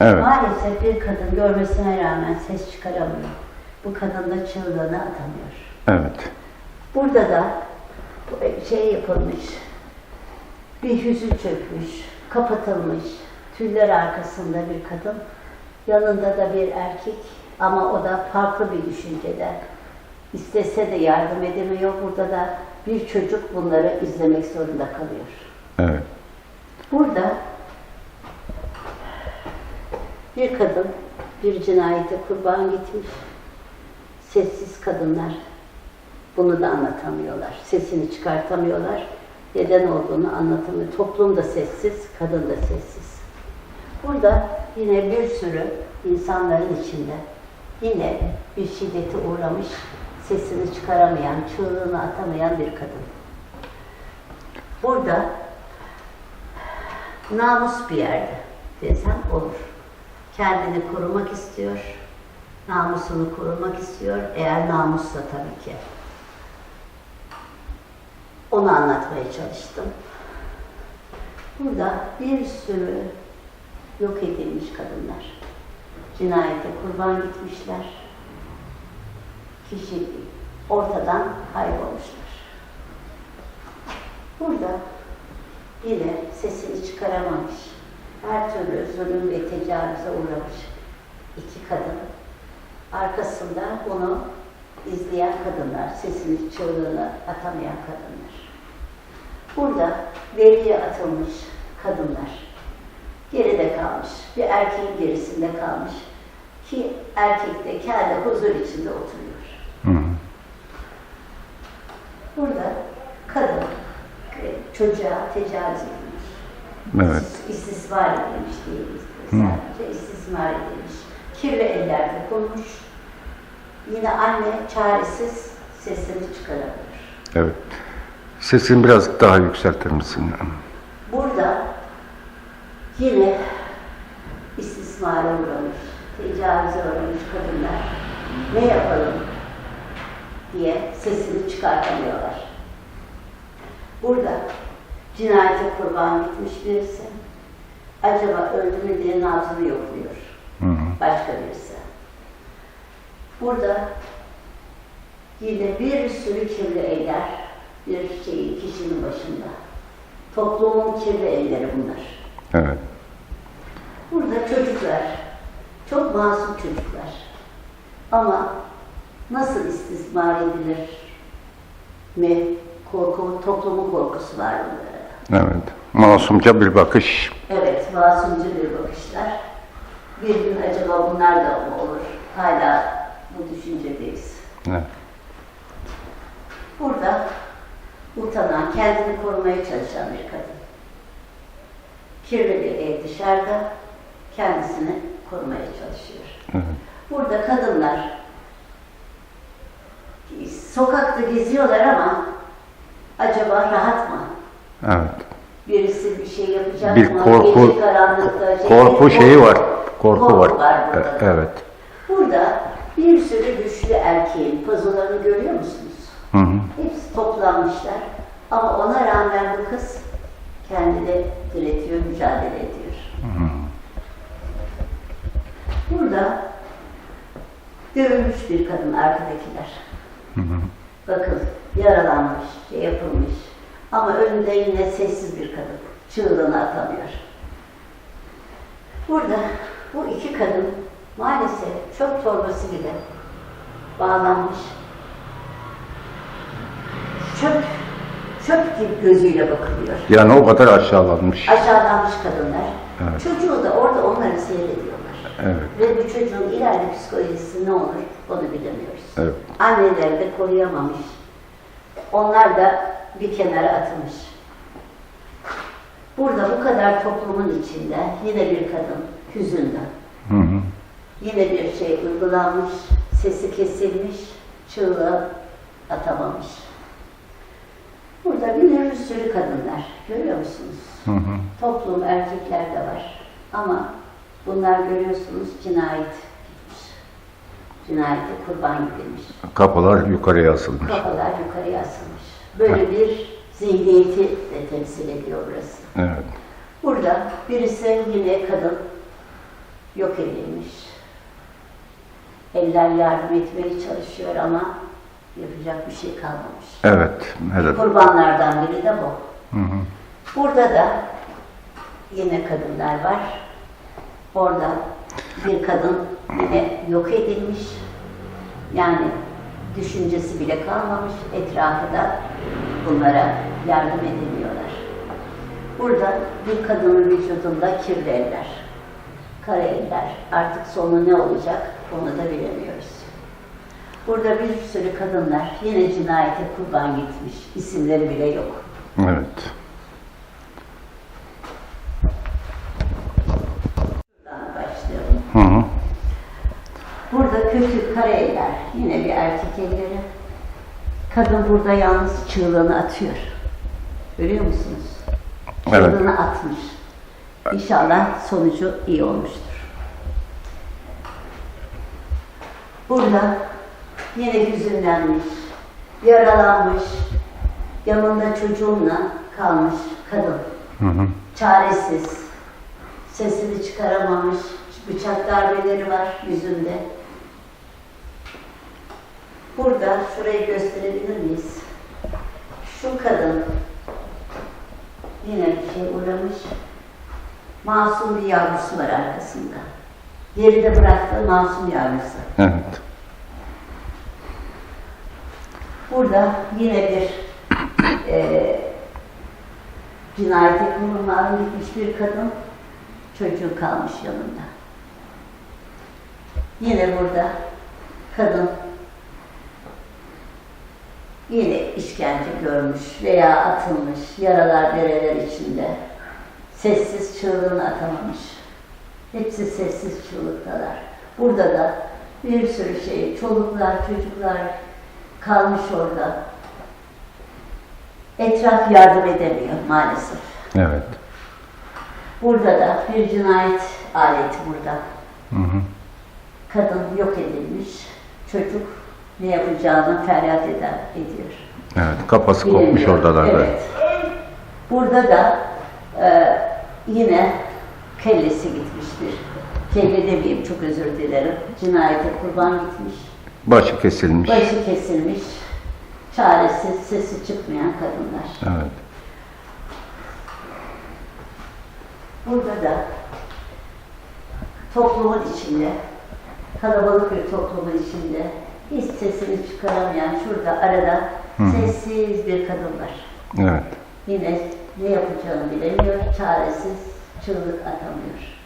Evet. Maalesef bir kadın görmesine rağmen ses çıkaramıyor. Bu kadın da çığlığını atamıyor. Evet. Burada da şey yapılmış, bir hüzün çökmüş, kapatılmış, tüller arkasında bir kadın, yanında da bir erkek ama o da farklı bir düşüncede. İstese de yardım edemiyor. Burada da bir çocuk bunları izlemek zorunda kalıyor. Evet. Burada bir kadın bir cinayete kurban gitmiş. Sessiz kadınlar bunu da anlatamıyorlar. Sesini çıkartamıyorlar. Neden olduğunu anlatamıyor. Toplum da sessiz, kadın da sessiz. Burada yine bir sürü insanların içinde yine bir şiddete uğramış, sesini çıkaramayan, çığlığını atamayan bir kadın. Burada namus bir yerde desem olur. Kendini korumak istiyor, namusunu korumak istiyor, eğer namusla tabii ki. Onu anlatmaya çalıştım. Burada bir sürü yok edilmiş kadınlar. Cinayete kurban gitmişler. Kişi ortadan kaybolmuşlar. Burada yine sesini çıkaramamış, her türlü zulüm ve tecavüze uğramış iki kadın. Arkasında bunu izleyen kadınlar, sesini çığlığını atamayan kadınlar. Burada veriye atılmış kadınlar. Geride kalmış, bir erkeğin gerisinde kalmış ki erkek de kendi huzur içinde oturuyor. Hı hı. Burada kadın e, çocuğa tecavüz edilmiş. Evet. İstismar edilmiş değil. Sadece istismar edilmiş. Kirli ellerde konmuş. Yine anne çaresiz sesini çıkaramıyor. Evet. Sesini biraz daha yükseltir misin? Burada yine istismara uğramış, tecavüze uğramış kadınlar ne yapalım diye sesini çıkartamıyorlar. Burada cinayete kurban gitmiş birisi acaba öldü mü diye nabzını yokluyor. Hı hı. Başka birisi. Burada yine bir sürü kirli eller bir şeyin kişinin başında. Toplumun kirli elleri bunlar. Evet. Burada çocuklar, çok masum çocuklar. Ama nasıl istismar edilir mi? Korku, toplumun korkusu var bunlara. Evet. Masumca bir bakış. Evet, masumcu bir bakışlar. Bir gün acaba bunlar da mı olur? Hala bu düşüncedeyiz. Evet. Burada utanan, kendini korumaya çalışan bir kadın. Kirli bir ev dışarıda, kendisini korumaya çalışıyor. Evet. Burada kadınlar sokakta geziyorlar ama acaba rahat mı? Evet. Birisi bir şey yapacak Bir mı? korku- Gece karanlıkta şey- Korku şeyi var. Korku Korku var. var burada. E- Evet. Burada bir sürü güçlü erkeğin pazolarını görüyor musunuz? Hı hı. Hepsi toplanmışlar. Ama ona rağmen bu kız kendini diretiyor, mücadele ediyor. Burada dövülmüş bir kadın arkadakiler. Hı hı. Bakın yaralanmış, şey yapılmış. Ama önünde yine sessiz bir kadın. Çığlığını atamıyor. Burada bu iki kadın maalesef çöp torbası gibi bağlanmış. Çöp, çöp gibi gözüyle bakılıyor. Yani o kadar aşağılanmış. Aşağılanmış kadınlar. Evet. Çocuğu da orada onları seyrediyorlar. Evet. Ve bu çocuğun ileride psikolojisi ne olur onu bilemiyoruz. Evet. Anneleri de koruyamamış. Onlar da bir kenara atılmış. Burada bu kadar toplumun içinde yine bir kadın hüzünlü. Hı hı. Yine bir şey uygulanmış, sesi kesilmiş, çığlığı atamamış. Burada bir sürü kadınlar, görüyor musunuz? Hı hı. Toplum, erkekler de var. Ama bunlar görüyorsunuz cinayet gitmiş. Cinayete kurban gidilmiş. Kapılar yukarıya asılmış. Kafalar yukarıya asılmış. Böyle bir zihniyeti de temsil ediyor burası. Evet. Burada birisi yine kadın yok edilmiş. Eller yardım etmeye çalışıyor ama yapacak bir şey kalmamış. Evet. Evet. Kurbanlardan biri de bu. Hı hı. Burada da yine kadınlar var. Orada bir kadın yine yok edilmiş. Yani düşüncesi bile kalmamış. Etrafı da bunlara yardım edemiyorlar. Burada bir kadının vücudunda kirli eller, kara eller. Artık sonu ne olacak onu da bilemiyoruz. Burada bir sürü kadınlar yine cinayete kurban gitmiş. İsimleri bile yok. Evet. Buradan başlayalım. Hı hı. Burada kötü kara eller, yine bir erkek elleri. Kadın burada yalnız çığlığını atıyor. Görüyor musunuz? Evet. Çığlığını atmış. İnşallah sonucu iyi olmuştur. Burada yine hüzünlenmiş, yaralanmış, yanında çocuğunla kalmış kadın. Hı hı. Çaresiz, sesini çıkaramamış, bıçak darbeleri var yüzünde. Burada, şurayı gösterebilir miyiz? Şu kadın yine bir şey uğramış. Masum bir yavrusu var arkasında. Geride bıraktığı masum yavrusu. Evet. Burada yine bir e, cinayete kurban gitmiş bir kadın çocuğu kalmış yanında. Yine burada kadın yine işkence görmüş veya atılmış, yaralar dereler içinde. Sessiz çığlığını atamamış. Hepsi sessiz çığlıktalar. Burada da bir sürü şey, çoluklar, çocuklar kalmış orada. Etraf yardım edemiyor maalesef. Evet. Burada da bir cinayet aleti burada. Hı hı. Kadın yok edilmiş. Çocuk ne yapacağını feryat eder, ediyor. Evet. Kafası kopmuş Bilemiyor. oradalarda. Evet. Burada da e, yine kellesi gitmiştir. Kelle demeyeyim çok özür dilerim. Cinayete kurban gitmiş. Başı kesilmiş. Başı kesilmiş. Çaresiz, sesi çıkmayan kadınlar. Evet. Burada da toplumun içinde, kalabalık bir toplumun içinde hiç sesini çıkaramayan şurada arada Hı hı. sessiz bir kadın var. Evet. Yine ne yapacağını bilemiyor, çaresiz, çığlık atamıyor.